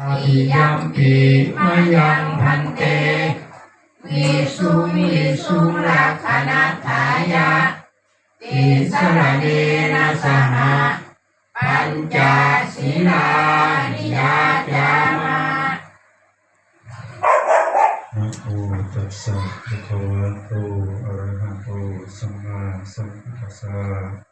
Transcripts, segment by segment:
อาภิยัมปีมายังพันเตวิสุงวิสุงลักขณาทายะติสรเนนะสหะปัญจศีลานิยาจามานะโมตัสสะภะคะวะโตอะระหะโตสัมมาสัมพุทธัสสะ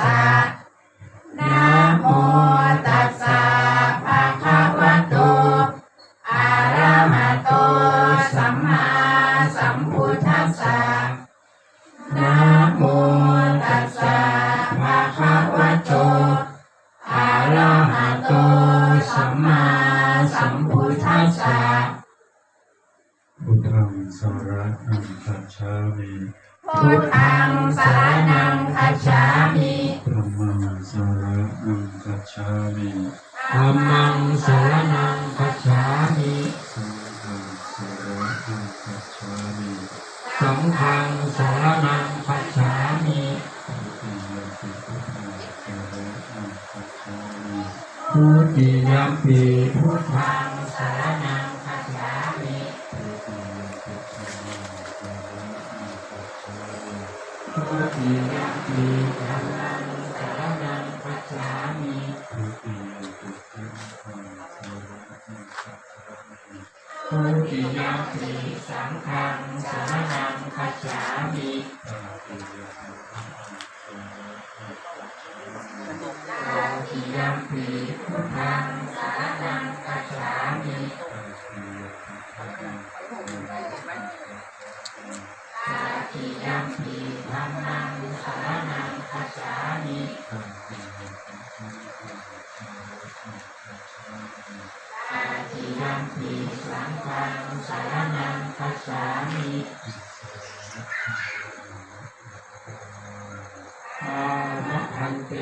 ะ ทธัสสะนะโมตัสสะภะคะวะโตอะระหะโตสัมมาสัมพุทธัสสะพุทธังสรณังคัจฉามิพุทธังสารนังคัจฉามิธัมมังสรณังคัจฉามิธัมมังสร สังฆังสรณังคัจฉามิทุติยมปิพุทธังสรณังคัจฉามิทุติยมปีพุทธังสารนังคัจฉามิทุติยมปิธัมมังสรณังทุติยมปีธัมมังสรณังคัจฉามิ ภูติยมปีสังฆังสารนังคัจฉามิทุติยมปีพุทธังสารนังคัจฉามิตาติยมปีธรรมังสารนังคัจฉามิ ยันติสังฆังสารนังคัจฉามิอาณาหันเต